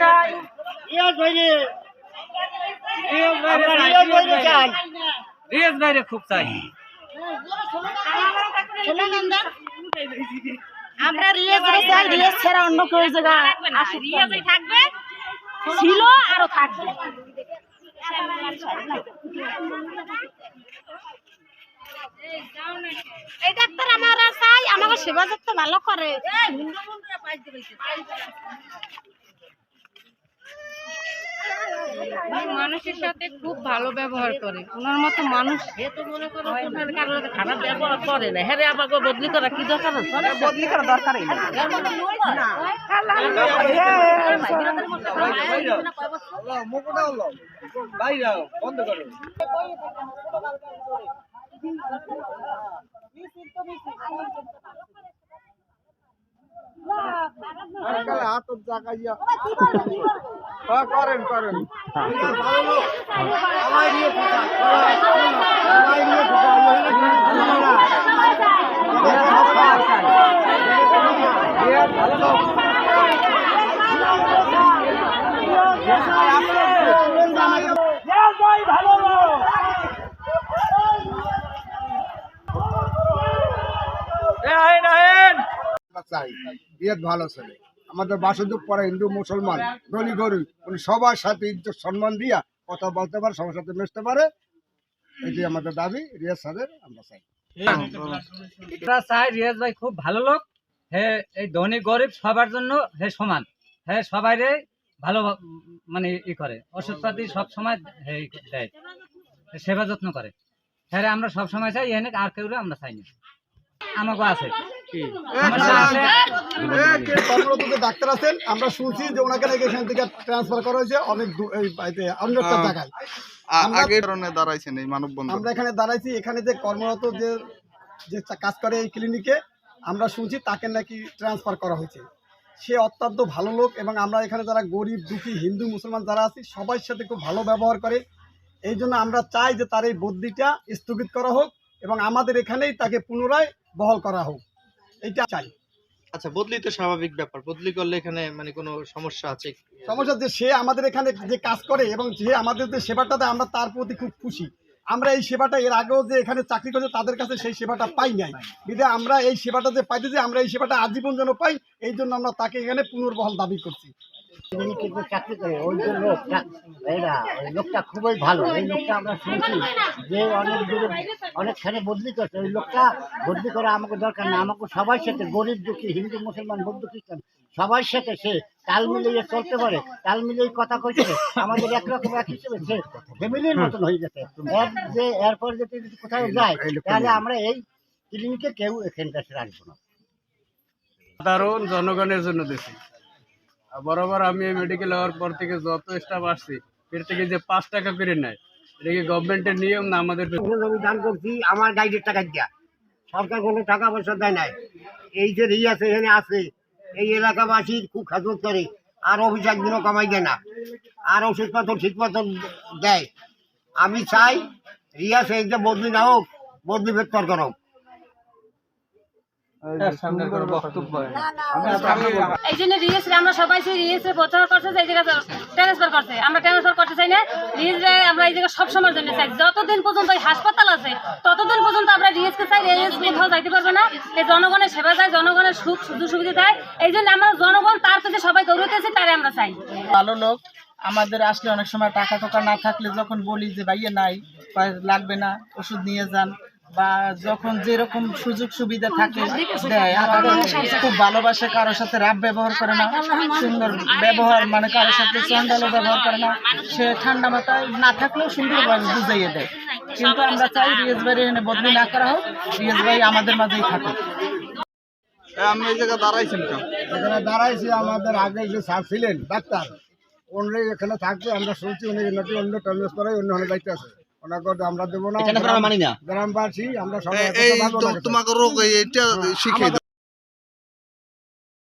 চাই রিয়াজ ভাই রিয়াজ রিয়াজ ভাই খুব চাই আমরা রিয়াজ চাই রিয়াজ ছাড়া অন্য কেউ জায়গা রিয়াজই থাকবে ছিল আরও থাকবে। এই ডাক্তার আমরা চাই আমাকে সেবা যত্ন ভালো করে। মানুষের সাথে খুব ভালো ব্যবহার করে ওনার মতো মানুষ খারাপ ব্যবহার করে না হ্যাঁ আমাকে বদলি করা কি দরকার বদলি করা দরকারই না করেন করেন। চাই। বিরাট ভালো ছেলে। আমাদের বাসুদেব পরে হিন্দু মুসলমান গলি গরিব উনি সবার সাথে ইজ্জত সম্মান দিয়া কথা বলতে পারে সবার সাথে মিশতে পারে। এটি আমাদের দাবি রিয়াজ স্যারের আমরা চাই। আমরা চাই রিয়াজ ভাই খুব ভালো লোক। হে এই ধনী গরিব সবার জন্য হে সমান। হ্যাঁ সবাইরে ভালো মানে ই করে। ওষুধপাতি সব সময় হে দেয়। সেবা যত্ন করে। হ্যাঁ রে, আমরা সব সময় চাই এনে আর কেউ আমরা চাই না। আমাকে আছে কর্মরত যে ডাক্তার আছেন। আমরা শুনছি যে ওনাকে নাকি এখান থেকে ট্রান্সফার করা হয়েছে। অনেক জায়গায়। আগের দাঁড়াইছেন এই মানববন্ধন। আমরা এখানে দাঁড়াইছি এখানে যে কর্মরত যে যে কাজ করে এই ক্লিনিকে আমরা শুনছি তাকে নাকি ট্রান্সফার করা হয়েছে। সে অত্যন্ত ভালো লোক এবং আমরা এখানে যারা গরিব দুঃখী হিন্দু মুসলমান যারা আছি সবার সাথে খুব ভালো ব্যবহার করে। এই জন্য আমরা চাই যে তার এই বদলিটা স্থগিত করা হোক এবং আমাদের এখানেই তাকে পুনরায় বহল করা হোক। এইটা চাই। আচ্ছা বদলি তো স্বাভাবিক ব্যাপার। বদলি করলে এখানে মানে কোনো সমস্যা আছে সমস্যা যে সে আমাদের এখানে যে কাজ করে এবং যে আমাদের যে সেবাটাতে আমরা তার প্রতি খুব খুশি। আমরা এই সেবাটা এর আগেও যে এখানে চাকরি করছে, তাদের কাছে সেই সেবাটা পাই নাই। বিধে আমরা এই সেবাটা যে পাইতেছি আমরা এই সেবাটা আজীবন যেন পাই, এই জন্য আমরা তাকে এখানে পুনর্বহাল দাবি করছি। কিন্তু চাকরি করে। ওই যে লোকটা এরা ওই লোকটা খুবই ভালো। এই লোকটা আমরা শুনছি যে অনেক দূরে অনেকখানে বদলি করছে। ওই লোকটা বদলি করা আমাকে দরকার না। আমাকে সবার সাথে গরিব দুঃখী হিন্দু মুসলমান বৌদ্ধ খ্রিস্টান সবার সাথে সে তাল মিলিয়ে চলতে পারে তাল মিলিয়ে কথা কইতে আমাদের একরকম এক হিসেবে সে ফ্যামিলির মতন হয়ে গেছে। এর যে এরপর যদি কোথাও যায় তাহলে আমরা এই ক্লিনিকে কেউ এখানকার রাখব না। সাধারণ জনগণের জন্য দিছি আর বরাবর আমি মেডিকেল হওয়ার পর থেকে যত স্টাফ আসছি, এর থেকে যে পাঁচ টাকা করে নেয়, এটা কি গভর্নমেন্টের নিয়ম না আমাদের দান করছি, আমার গাইডের টাকা দিয়া। সরকার কোনো টাকা পয়সা দেয় নাই। এই যে ই আছে, এখানে আছে, এই এলাকাবাসীর খুব খেদমত করে, আর অফিস একদিনও কামাই দেয় না। আর ওষুধপত্র ঠিকমতো দেয়। আমি চাই রিয়া সেই যে বদলি না হোক, বদলি বেতর করো এই জন্য রিয়েস আমরা সবাই সেই রিয়েসে প্রচার করছে যে এই জায়গায় ট্রান্সফার করছে। আমরা ট্রান্সফার করতে চাই না। রিয়েস আমরা এই জায়গায় সব জন্য চাই। যতদিন পর্যন্ত এই হাসপাতাল আছে ততদিন পর্যন্ত আমরা রিয়েসকে চাই। রিয়েস কোথাও যাইতে পারবে না। এই জনগণের সেবা চাই জনগণের সুখ সুযোগ সুবিধা চাই এই জন্য আমরা জনগণ তার কাছে সবাই দৌড়তেছি তারে আমরা চাই। ভালো লোক আমাদের আসলে অনেক সময় টাকা টাকা না থাকলে যখন বলি যে ভাইয়া নাই কয় লাগবে না ওষুধ নিয়ে যান। বা যখন যেরকম সুযোগ সুবিধা থাকে দেয় আমাদের খুব ভালোবাসে কারোর সাথে রাব ব্যবহার করে না সুন্দর ব্যবহার মানে কারোর সাথে চন্ডালো ব্যবহার করে না সে ঠান্ডা মাথায় না থাকলেও সুন্দরভাবে বুঝাইয়ে দেয়। কিন্তু আমরা চাই রিয়াজ ভাই এখানে বদলি না করা হোক রিয়াজ ভাই আমাদের মাঝেই থাকুক। আপনি এই জায়গায় দাঁড়াইছেন এখানে দাঁড়াইছি আমাদের আগে যে স্যার ছিলেন ডাক্তার উনি এখানে থাকবে আমরা শুনছি উনি নাকি অন্য ট্রান্সফার অন্য হলে দায়িত্ব আছে। আমরা দেবো না মানি গ্রামবাসী আমরা সবাই। তোমাকে রোগ এটা শিখে